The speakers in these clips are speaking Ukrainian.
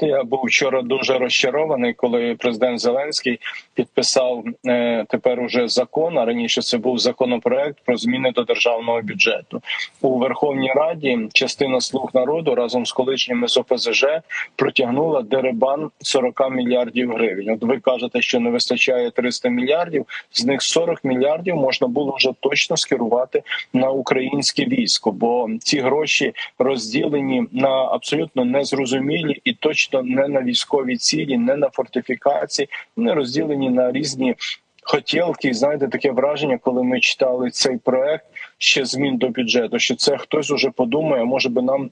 Я був вчора дуже розчарований, коли президент Зеленський підписав е, тепер уже закон. А раніше це був законопроект про зміни до державного бюджету у Верховній Раді. Частина слуг народу разом з колишніми з ОПЗЖ протягнула деребан 40 мільярдів гривень. От ви кажете, що не вистачає 300 мільярдів. З них 40 мільярдів можна було вже точно скерувати на українське військо, бо ці гроші розділені на абсолютно незрозумілі і точно не на військові цілі, не на фортифікації, вони розділені на різні хотілки. І знаєте, таке враження, коли ми читали цей проект ще змін до бюджету, що це хтось уже подумає, може би нам.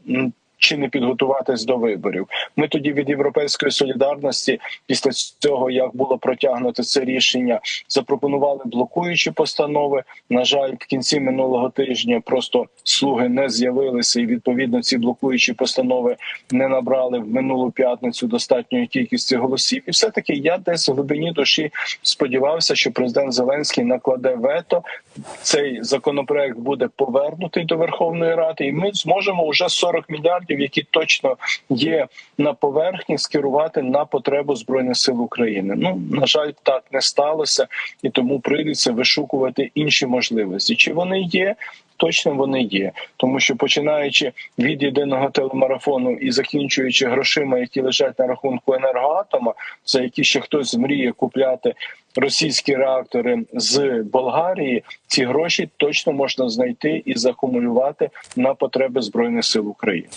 Чи не підготуватись до виборів? Ми тоді від європейської солідарності, після цього як було протягнуто це рішення, запропонували блокуючі постанови. На жаль, в кінці минулого тижня просто слуги не з'явилися, і відповідно ці блокуючі постанови не набрали в минулу п'ятницю достатньої кількості голосів. І все таки я десь в глибині душі сподівався, що президент Зеленський накладе вето. Цей законопроект буде повернутий до Верховної Ради, і ми зможемо вже 40 мільярдів, які точно є на поверхні, скерувати на потребу збройних сил України. Ну на жаль, так не сталося, і тому прийдеться вишукувати інші можливості. Чи вони є? Точно вони є, тому що починаючи від єдиного телемарафону і закінчуючи грошима, які лежать на рахунку енергоатома, за які ще хтось мріє купляти російські реактори з Болгарії, ці гроші точно можна знайти і закумулювати на потреби збройних сил України.